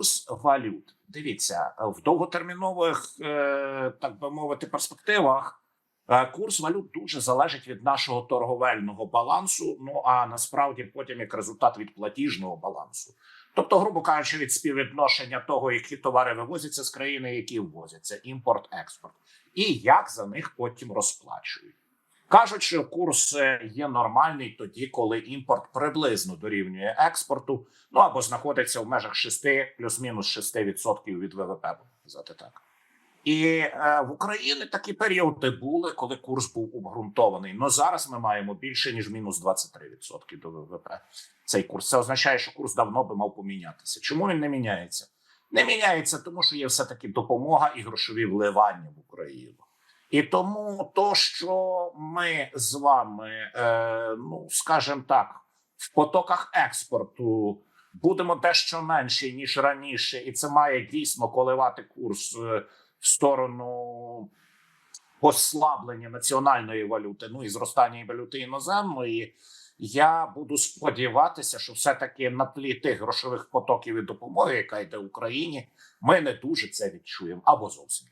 курс валют. Дивіться, в довготермінових, е, так би мовити, перспективах е, курс валют дуже залежить від нашого торговельного балансу. Ну а насправді потім як результат від платіжного балансу. Тобто, грубо кажучи, від співвідношення того, які товари вивозяться з країни, які ввозяться, імпорт, експорт, і як за них потім розплачують. Кажуть, що курс е, є нормальний тоді, коли імпорт приблизно дорівнює експорту, ну або знаходиться в межах 6, плюс-мінус 6% від ВВП, будемо казати так. І е, в Україні такі періоди були, коли курс був обґрунтований. Ну зараз ми маємо більше ніж мінус 23% до ВВП. Цей курс це означає, що курс давно би мав помінятися. Чому він не міняється? Не міняється, тому що є все таки допомога і грошові вливання в Україну. І тому то, що ми з вами, е, ну скажімо так, в потоках експорту будемо дещо менші ніж раніше, і це має дійсно коливати курс е, в сторону послаблення національної валюти, ну і зростання валюти іноземної. Я буду сподіватися, що все-таки на тлі тих грошових потоків і допомоги, яка йде Україні, ми не дуже це відчуємо або зовсім.